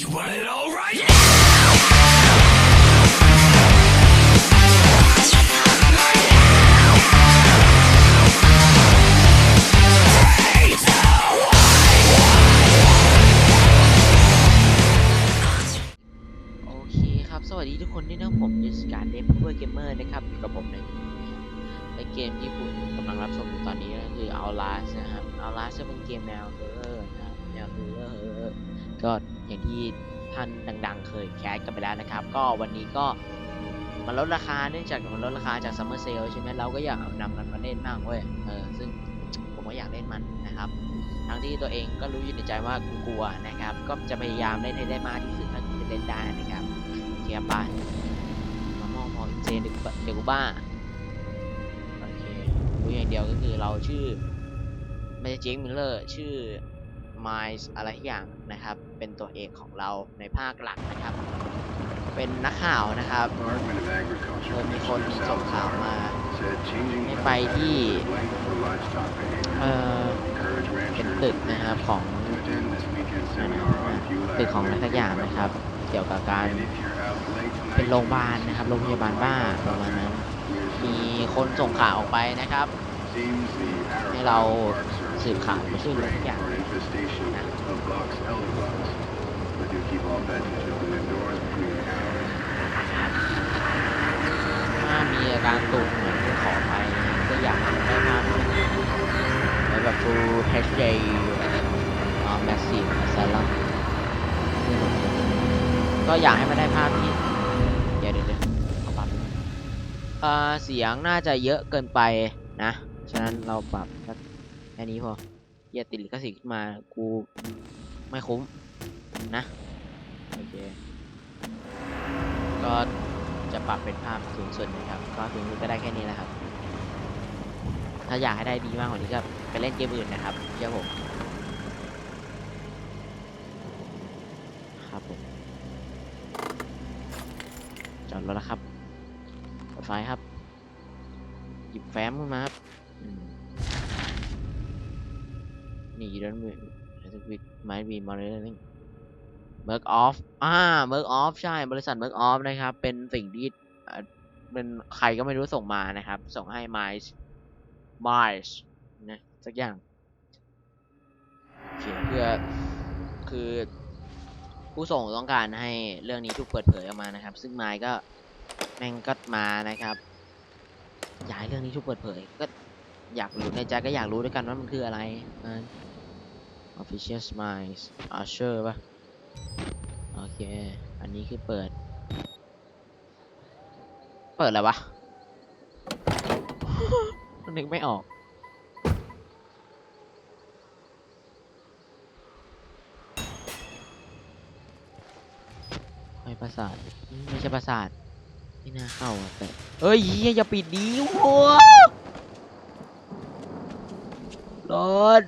You want it all right? โที่ท่านดัง ๆ เคยแคสกันไปแล้วนะครับ ก็วันนี้ก็มันลดราคาเนื่องจากมันลดราคาจาก Summer Sale ใช่ไหมเราก็อยากเอานำมันมาเล่นบ้างเว้ยเออซึ่งผมก็อยากเล่นมันนะครับ ทั้งที่ตัวเองก็รู้อยู่ในใจว่ากลัวนะครับ ก็จะพยายามเล่นให้ได้มากที่สุดเท่าที่จะเล่นได้นะครับโอเคครับไปมามองมองอินเซนเด็กเด็กกูบ้าโอเครู้อย่างเดียวก็คือเราชื่อไม่ใช่เจคมิลเลอร์ชื่อไมส์อะไรทุกอย่างนะครับ เป็นตัวเอกของเราในภาคหลักนะครับ เป็นนักข่าวนะครับ Department of Agriculture โดยมีคนส่งข่าวมา said changing ให้ไปที่ blank for livestock behavior. เอ่อ Encourage เป็น ranchers ตึกนะครับของ to attend this weekend seminar on fuel ตึกของอะไรสักอย่างนะครับ เกี่ยวกับการ And if you're out late tonight, เป็นโรงพยาบาลนะครับโรงพยาบาลบ้าประมาณนั้นมีคนส่งข่าวออกไปนะครับ seems the ให้เรา Arrow Park Service สืบข่าวมาช่วยเหลือ is ทุกอย่าง for an keep all pets and children indoors between the hours. ถ้ามีอาการตุ่มเหมือนขอไปก็อยากได้ภาพไว้แบบ full HD อ่า massive asylum ก็อยากให้มันได้ภาพที่เดี๋ยวเดี๋ยวเอาปรับเอ่อเสียงน่าจะเยอะเกินไปนะ ฉะนั้นเราปรับแค่นี้พออย่าติดลิขสิทธิ์มากูไม่คุ้มนะ โอเค ก็จะปรับเป็นภาพสูงสุดนะครับ ก็สูงสุดก็ได้แค่นี้แหละครับ ถ้าอยากให้ได้ดีมากกว่านี้ก็ไปเล่นเกมอื่นนะครับเชื่อผมครับผมจอดรถแล้วครับเปิดไฟครับ หยิบแฟ้มขึ้นมาครับอืนี่ยูดนมีวิดไมบีมอนิเร์นิ่ง เบิร์กออฟอ่าเบิร์กออฟใช่บริษัทเบิร์กออฟนะครับ เป็นสิ่งที่เป็นใครก็ไม่รู้ส่งมานะครับ ส่งให้ไมซ์ไมซ์นะสักอย่างเขียนเพื่อคือผู้ส่งต้องการให้เรื่องนี้ถูกเปิดเผยออกมานะครับ ซึ่งไมค์ก็แม่งก็มานะครับอยากให้เรื่องนี้ถูกเปิดเผย ก็อยากรู้ในใจก็อยากรู้ด้วยกันว่ามันคืออะไรอ่า official smiles Archer ปะ โอเค อันนี้คือเปิด เปิดอะไรวะ นึกไม่ออกไม่ประสาทมไม่ใช่ประสาทไม่น่าเข้าอะแต่เอ้ยเหี้ยอย่าปิดดีโว้รถ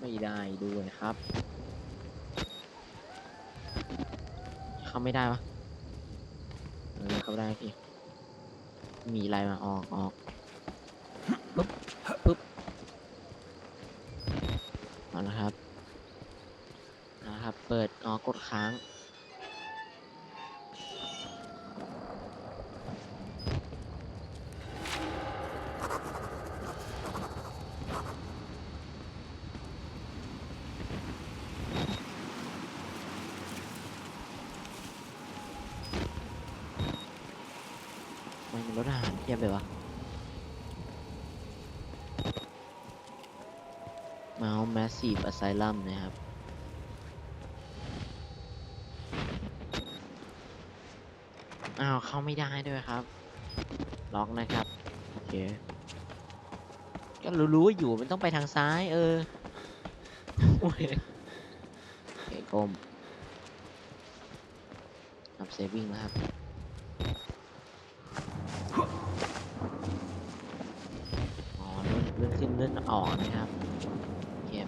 ไม่ได้ด้วยครับ เข้าไม่ได้ปะเออเข้าได้พี่ มีอะไรมาออกออกปุ๊บปุ๊บเอาละครับนะครับ เปิดอ๋อกดค้าง มันมีรถอาหารเทียบเลยวะมาเอา Massive Asylum นะครับอ้าวเข้าไม่ได้ด้วยครับ ล็อกนะครับ โอเค ก็รู้ๆอยู่มันต้องไปทางซ้าย เออโอเคโอ้มทำเซฟวิ่งนะครับ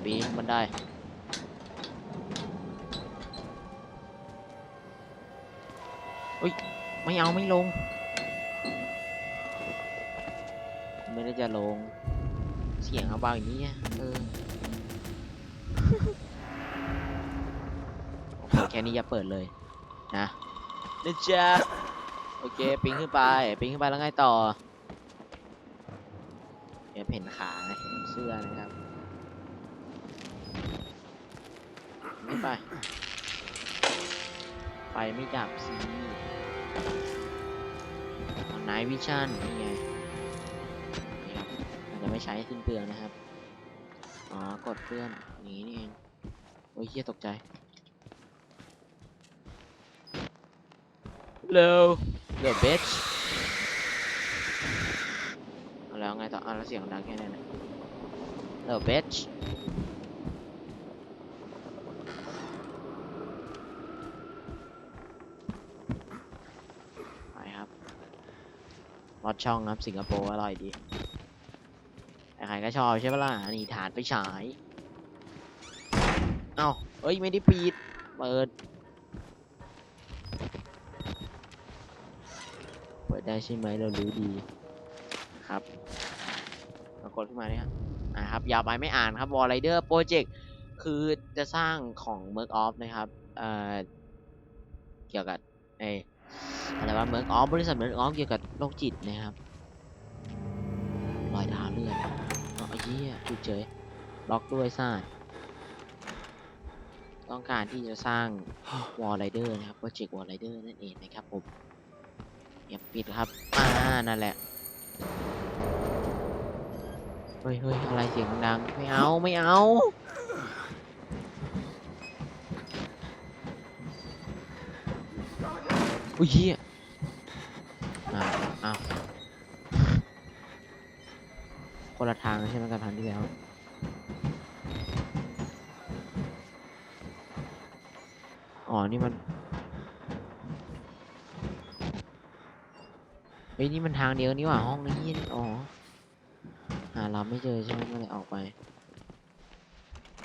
ปีนบันไดอุ้ย ไม่เอาไม่ลง ไม่ได้จะลง เสียงเอาเบาอย่างนี้อะเออปิดแค่นี้อย่าเปิดเลย นะนะจ๊ะโอเคปีนขึ้นไปปีนขึ้นไปแล้วไงต่อเดี๋ยวเห็นขาเห็นเสื้อนะครับ ไม่ไปไฟไม่ดับสิเอาไนวิชั่นนี่ไงนี่ครับมันจะไม่ใช้สิ้นเปลืองนะครับ อ๋อ กดเพื่อนอย่างนี้นี่เอง โอ้ยเฮียตกใจเร็วเดี๋ยวเบชแล้วไงต่ออะแล้วเสียงดังแค่นั้นนะเร็วเบชไปครับร อดช่องครับสิงคโปร์อร่อยดีใครก็ชอบใช่ปะล่ะนี่ฐานไปฉายเอ้าเอ้ยไม่ได้ปิดเปิด เปิดได้ใช่ไหมเรารู้ดีครับปรากฏขึ้นมาเนี่ยอ่าครับอย่าไปไม่อ่านครับวอลไรเดอร์โปรเจกต์คือจะสร้างของ m e r k Off นะครับเอ่อเกี่ยวกับเอ อะไรวะ m e r k Off บริษัท m e r k Off เกี่ยวกับโรคจิตนะครับรอยเท้าเลือดอ๋อไอ้เหี้ยจุดเจยล็อกด้วยซ่าต้องการที่จะสร้างวอลไรเดอร์นะครับโปรเจกต์วอลไรเดอร์นั่นเองนะครับผมอย่าปิดครับอ่านั่นแหละเฮ้ยเฮ้ยอะไรเสียงดังไม่เอาไม่เอาอุ้ยเฮียอ้าวอ้าว คนละทางใช่ไหมกับทางที่แล้วอ๋อ นี่มันเฮ้ยนี่มันทางเดียวนี่หว่าห้องนี้นี่อ๋อ หาเราไม่เจอใช่ไหมก็เลยออกไป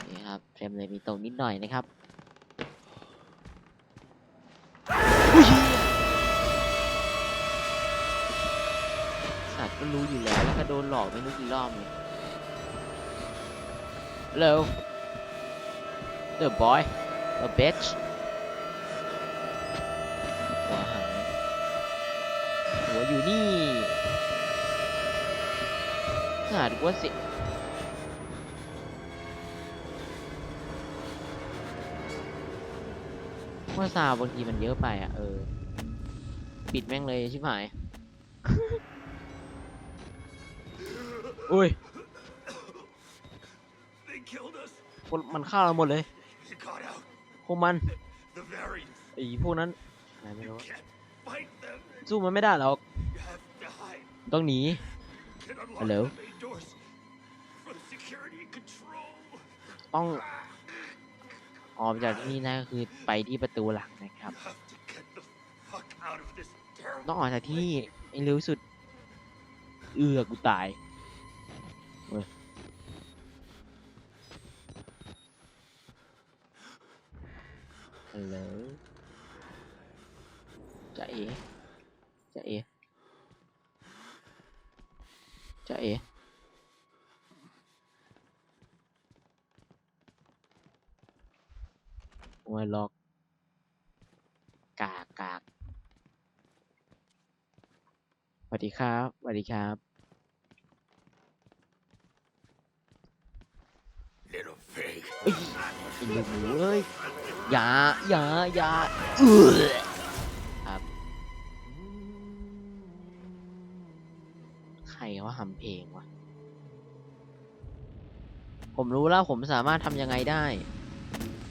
นี่ครับเฟรมเลยมีตรงนิดหน่อยนะครับสัตว์ก็รู้อยู่แล้ว โดนหลอกไม่รู้กี่รอบเลยเร็ว The boy The bitch หัวหายหัวอยู่นี่ขาดว่าสิว่าซาวบางทีมันเยอะไปอะ เออ ปิดแม่งเลยชิบหาย อุ้ย They killed us. คนมันฆ่าเราหมดเลย You got out. พวกมัน The variants. ไอ้พวกนั้นไหนไม่รู้ Can't fight them. สู้มันไม่ได้หรอก You have to hide. ต้องหนี Can unlock Hello? the main doors for the security control. ต้องออกจากที่นี่นะก็คือไปที่ประตูหลังนะครับ You have to get the fuck out of this terrible ต้องออกจากที่นี่ให้เร็วที่สุด เอือกูตายเว้ย ฮัลโหลจะเอ๋จะเอ๋จะเอโอ้ยล็อก กากกากสวัสดีครับสวัสดีครับ little pig. เอ้ย ไอ้ลูกหมูเอ้ยอย่าอย่าอย่าเออครับใครว่าทำเพลงวะผมรู้แล้วผมสามารถทำยังไงได้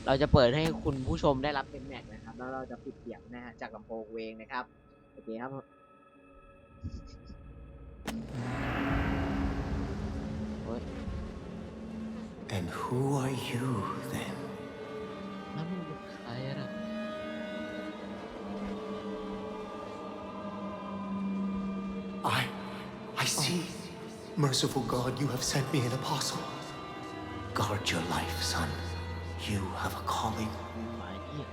เราจะเปิดให้คุณผู้ชมได้รับเป็นแม็กนะครับ แล้วเราจะปิดเสียงนะฮะจากลำโพงเองนะครับโอเคครับเฮ้ย And who are you then? แล้วมึงเป็นใครอะ I. I see. Merciful God, you have sent me an apostle. Guard your life, son. You have a calling. หมายเรียก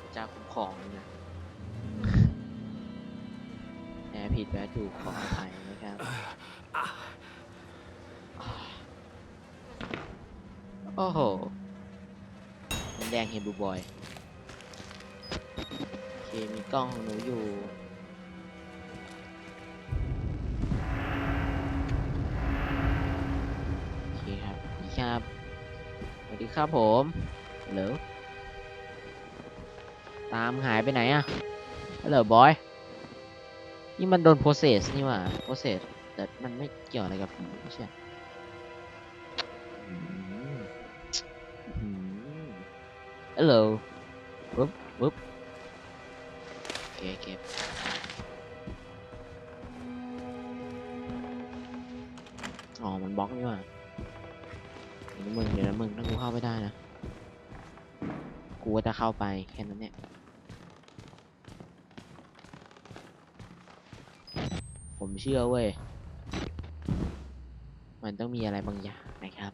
พระเจ้าคุ้มครองเลยนะแอบผิดแวะถูกขออภัยนะครับ โอ้โหแดงเฮบูบอยโอเคมีกล้องของหนูอยู่โอเคครับดีครับสวัสดีครับผมฮัลโหลตามหายไปไหนอะฮัลโหลบอยนี่มันโดนโปรเซสนี่หว่าโปรเซสแต่มันไม่เกี่ยวอะไรกับผมไม่ใช่ ฮัลโหลปุ๊บปุ๊บโอเคเก็บอ๋อมันบล็อกนี่ว่าเดี๋ยวนะมึงเดี๋ยวนะมึงถ้ากูเข้าไม่ได้นะ กูก็จะเข้าไปแค่นั้นเนี่ย ผมเชื่อเว้ย มันต้องมีอะไรบางอย่างนะครับ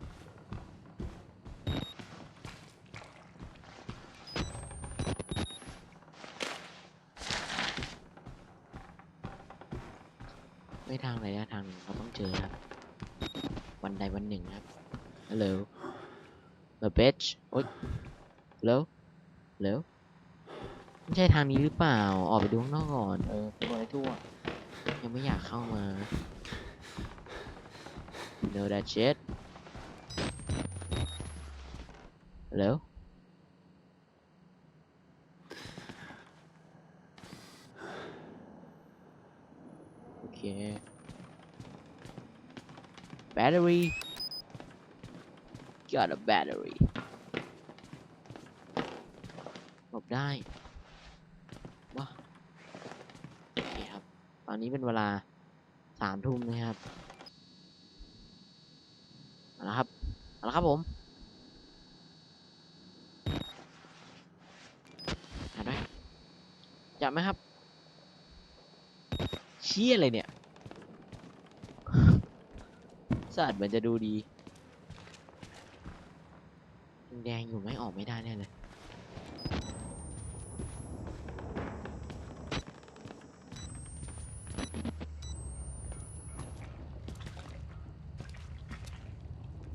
เบชโอ๊ยฮัลโหลฮัลโหลไม่ใช่ทางนี้หรือเปล่า ออกไปดูข้างนอกก่อน เออไปดูอะไรทั่ว ยังไม่อยากเข้ามา No that shit Hello โอเค battery got a battery บได้ว้าโอเคครับ ตอนนี้เป็นเวลาสามทุ่มนะครับเอาละครับเอาละครับผมจัดไหมจับไหมครับ เชี่ยอะไรเนี่ยสะอาดเหมือนจะดูดี แดงอยู่ไม่ออกไม่ได้แน่เลย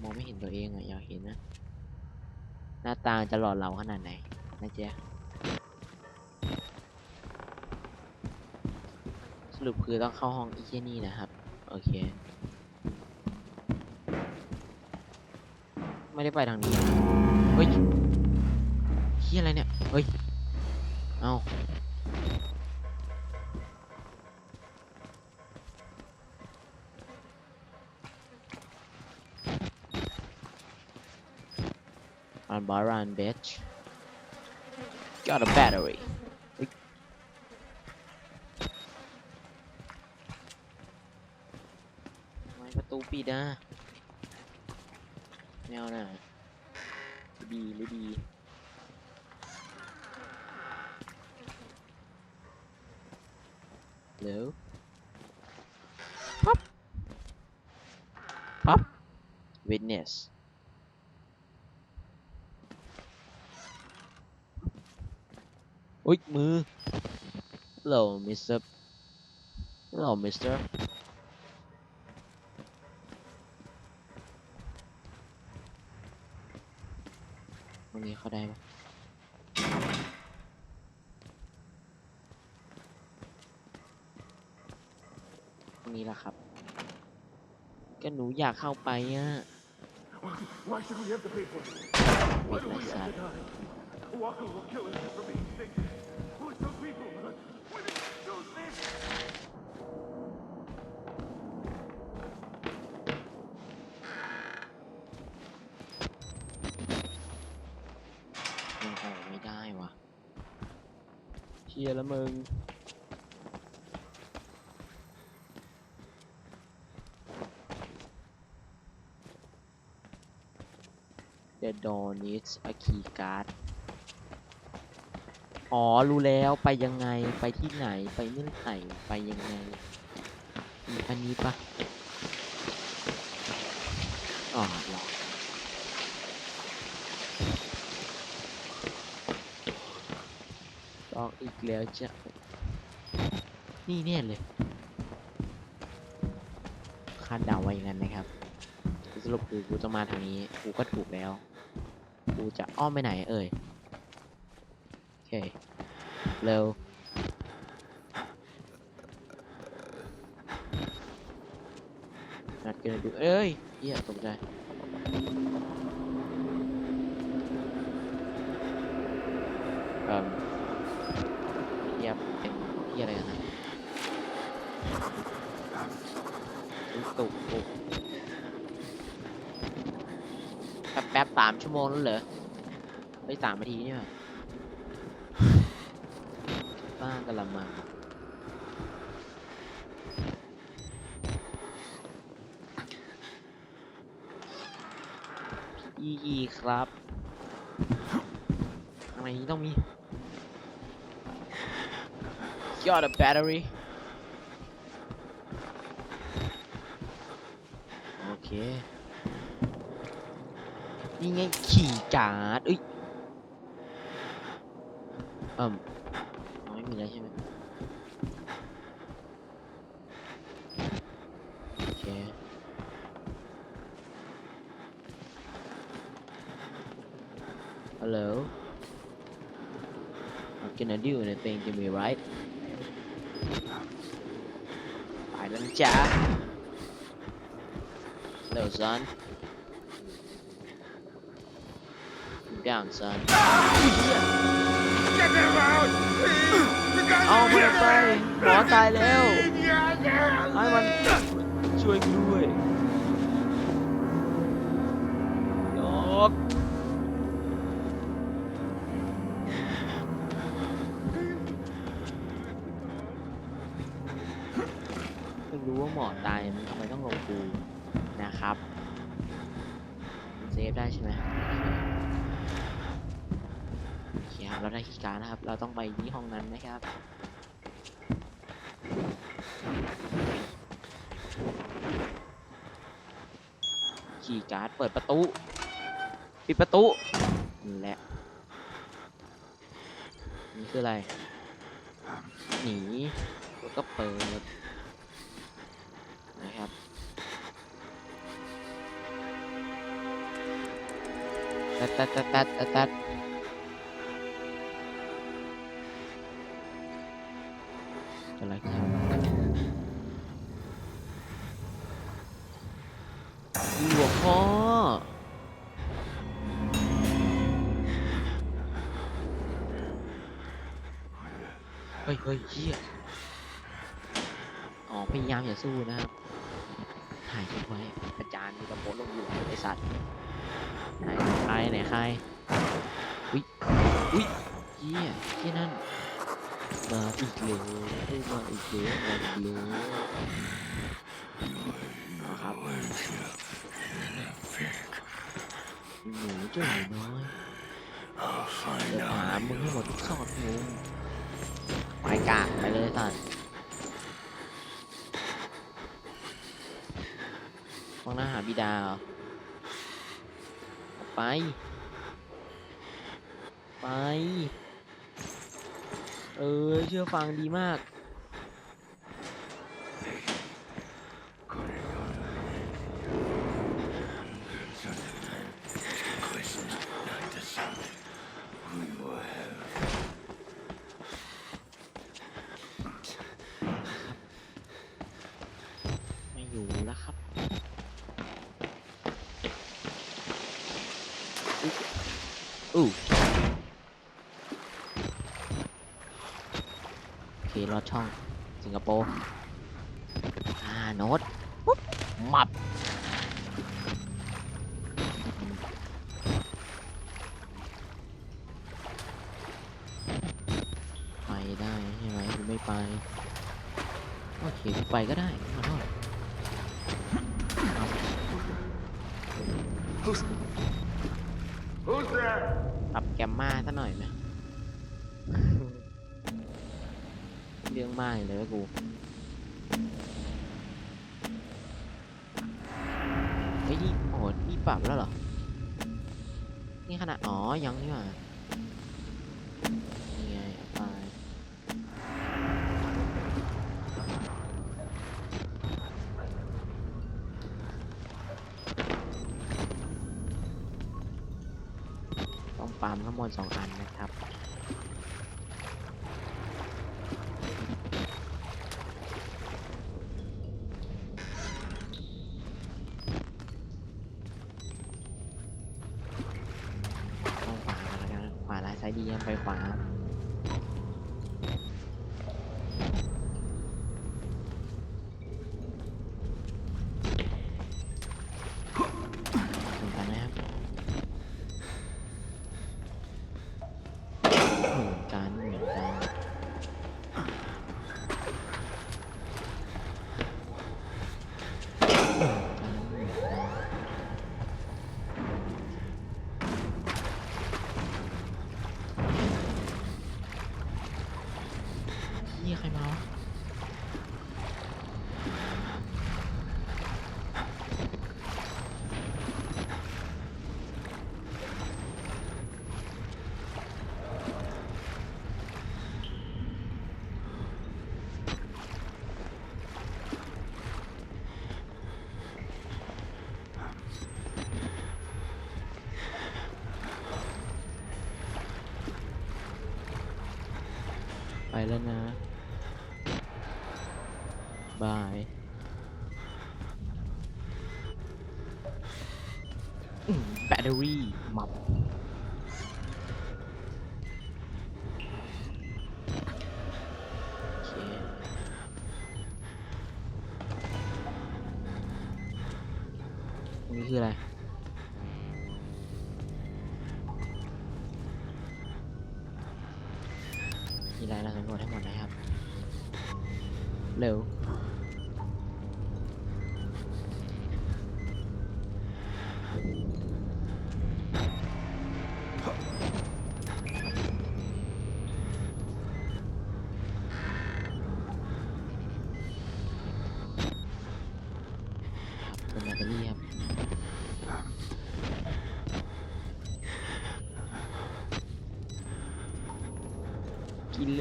มองไม่เห็นตัวเองอะอยากเห็นนะ หน้าจะหลอดเราขนาดไหนนะเจ๊สรุปคือต้องเข้าห้องอีเจนี่นะครับ โอเค ไม่ได้ไปทางนี้ เฮ้ยเฮียอะไรเนี่ย เฮ้ย เอา อันบารันเบช got a battery เฮ้ยทำไมประตูปิดอะไม่เอาน่ะดีหรือดีเร็วปั๊บปั๊บ witness อุ้ยมือ hello mister hello mister ตรงนี้เข้าได้ปะตรงนี้ละครับ ก็หนูอยากเข้าไปอะ Why should we have to pay for it? ปิดไรสัตว์ Walker will kill us just for being sick. ชียแล้วมึง The door needs a key card อ๋อ รู้แล้วไปยังไงไปที่ไหนไปเมื่อไหร่ไปยังไงอันนี้ปะอ๋อหรอต้ อีกแล้วจะนี่เนี่ยเลยคาดเดาไว้อย่างนั้นนะครับสรุปคือกูจะมาทางนี้กูก็ถูกแล้ว กูจะอ้อมไปไหนเอ่ยโอเคเร็วนัดกันดูเอ้ยเหี้ยตกใจ เอ่มเหี้ยเป็นเหี้ยอะไรกันนะอุ๊ย ตุกตุกแป๊บแป๊บสามชั่วโมงแล้วเหรอเฮ้ยสามนาทีนี่หว่าบ้ากะละมังพี่อีครับข้างในนี้ต้องมียอด a battery โอ เค นี่ไงขี่การ์ดเอ้ยเอิ่มอ๋อไม่มีแล้วใช่ไหมโอเคฮัลโหล I'm gonna do anything to me right ไปแล้วนะจ๊ะ Hello son Calm down son Get them out! Please! The guys เอา are ไม่ไป killing หมอตายแล้ว Yeah, ให้มันช่วยกูด้วยย ช่ไหมโอเคครับเราได้คีย์การ์ดนะครับ เราต้องไปที่ห้องนั้นนะครับขี่การ์ดเปิดประตู ปิดประตูและนี่คืออะไรหนีแล้วก็เปิด ตัดตัดตัดตัดตัดอะไรครับหลวงพ่อเฮ้ยเฮ้ยเฮียอ๋อพยายามอย่าสู้นะครับถ่ายคลิปไว้ประจานมีกระโปรงลงอยู่ไอสัตว์ ไหนใครไหนใครอุ้ยอุ้ยเฮียเฮียนั่นมาอีกเลยเอ้ยมาอีกเลยมาอีกเลยเอาครับหนูเจ้าหนูน้อยจะหามึงให้หมดทุกซอกทุกมุมไปกากไปเลยสัตว์ฟังหน้าหาบิดาเหรอ ไป ไป เออ เชื่อฟังดีมาก ไม่อยู่แล้วครับอุ๊ย อู้โอเครอดช่อง สิงคโปร์อ่าโน้ตปุ๊บมับไปได้ใช่ไหมหรือไม่ไปโอเคไปก็ได้ขอโทษ ปรับแกมมาซะหน่อยไหมเรื่องมากเลยวะกูเฮ้ยนี่โอ้โหนี่ปรับแล้วเหรอ นี่ขนาด อ๋อ ยังนี่หว่า หมดสองอันนะครับขวาแล้วกันขวาลายซ้ายดีไปขวา ไป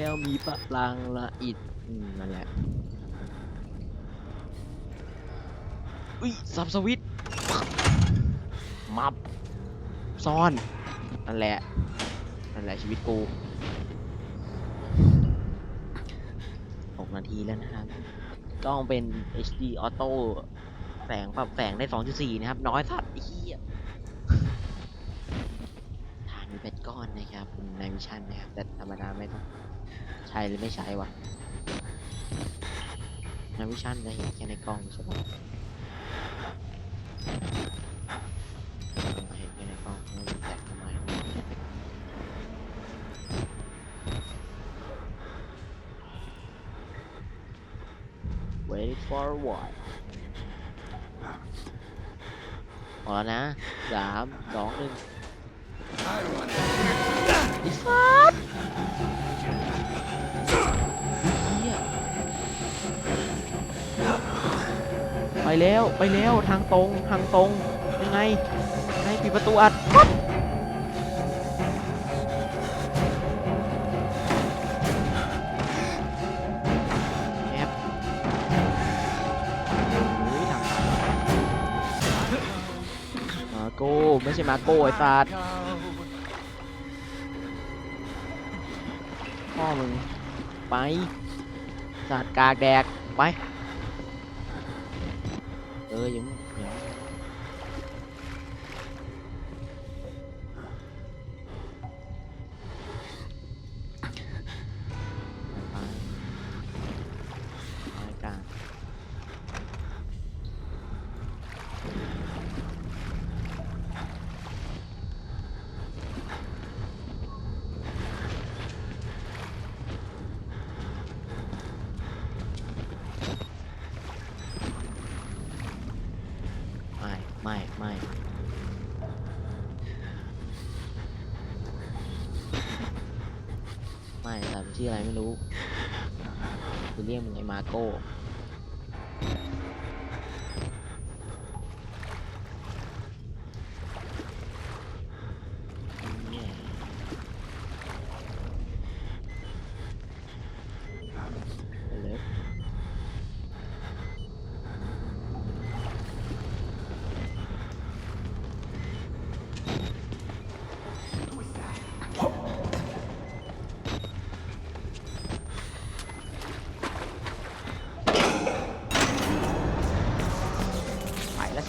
แล้วมีพลังละอิดนั่นแหละ อุ้ยสับสวิตมับ ซ่อน นั่นแหละ นั่นแหละชีวิตกูหกนาทีแล้วนะครับ กล้องเป็น HD Auto แสงปรับแสงได้ 2.4 นะครับ น้อยสัตว์เหี้ยฐานมีเพชรก้อนนะครับ ในวิชชั่นนะครับ แต่ธรรมดาไม่ต้อง ใช้หรือไม่ใช้วะในวิชั่นจะเห็นแค่ในกล้องใช่ปะเห็นแค่ในกล้องไม่รู้แตกทำไม wait for what พอแล้วนะสามสองหนึ่งไอ้สัส ไปแล้วไปแล้วทางตรงทางตรงยังไงให้ปิดประตูอัดปั๊บแอบเฮ้ยทางโก้ไม่ใช่มาโก้ไอ้สัตว์พ่อมึง ไปสัตว์กากแดก ไป ชื่ออะไรไม่รู้คือเรียกมึงไอ้มาโก้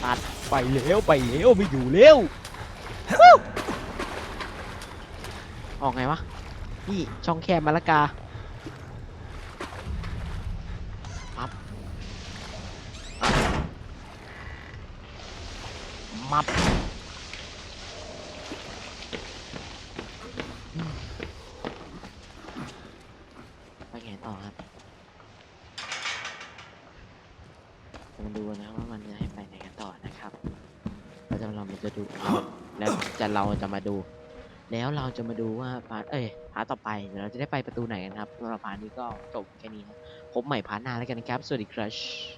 สัตว์ไปแล้วไปแล้วไม่อยู่แล้วออกไงวะ นี่ช่องแคบมาละกา ปั๊บอะมับอืมไปไงต่อครับจะมาดูนะครับว่ามันจะให้ไปไหนกันต่อนะครับเราจะเรามันจะดูเอาแล้วจะเราจะ มาดู แล้วเราจะมาดูว่าพาร์ทเอ้ยพาร์ทต่อไปเดี๋ยวเราจะได้ไปประตูไหนกันครับสำหรับพาร์ทนี้ก็จบแค่นี้ครับพบใหม่พาร์ทหน้าแล้วกันนะครับ สวัสดีครับจุ๊บ